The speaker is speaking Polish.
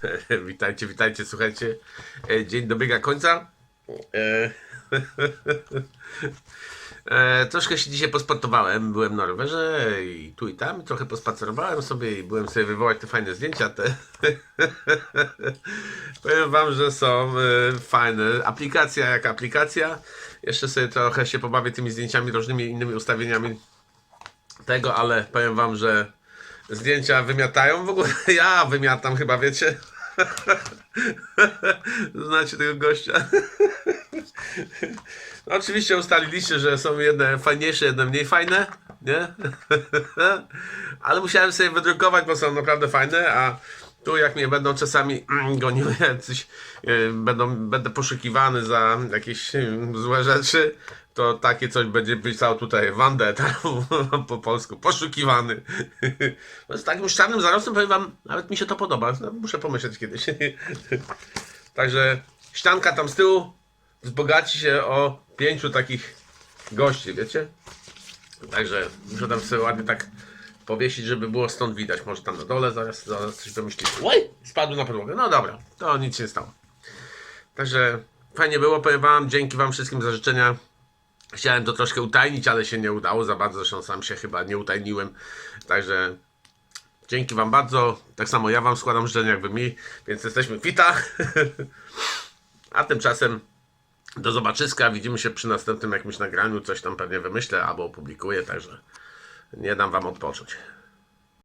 Witajcie, witajcie, słuchajcie. E, Dzień dobiega końca. E, e, Troszkę się dzisiaj posportowałem. Byłem na rowerze i tu i tam. Trochę pospacerowałem sobie i byłem sobie wywołać te fajne zdjęcia. Te. Powiem wam, że są fajne. Aplikacja jak aplikacja. Jeszcze sobie trochę się pobawię tymi zdjęciami, różnymi innymi ustawieniami tego, ale powiem wam, że zdjęcia wymiatają. W ogóle ja wymiatam chyba, wiecie? Znacie tego gościa? No, oczywiście ustaliliście, że są jedne fajniejsze, jedne mniej fajne, nie? Ale musiałem sobie wydrukować, bo są naprawdę fajne, a tu jak mnie będą czasami goniły jacyś, yy, będą, będę poszukiwany za jakieś yy, złe rzeczy, to takie coś będzie pisał tutaj Wandeta po polsku, poszukiwany. No z takim czarnym zarostem powiem wam, nawet mi się to podoba, no, muszę pomyśleć kiedyś. Także ścianka tam z tyłu wzbogaci się o pięciu takich gości, wiecie? Także muszę tam sobie ładnie tak powiesić, żeby było stąd widać. Może tam na dole zaraz, zaraz coś wymyślić. Oj, spadł na podłogę. No dobra, to nic się nie stało. Także fajnie było, powiem wam, dzięki wam wszystkim za życzenia. Chciałem to troszkę utajnić, ale się nie udało za bardzo, zresztą sam się chyba nie utajniłem. Także dzięki wam bardzo. Tak samo ja wam składam życzenia jak wy mi, więc jesteśmy kwita. A tymczasem do zobaczyska. Widzimy się przy następnym jakimś nagraniu. Coś tam pewnie wymyślę albo opublikuję, także nie dam wam odpocząć.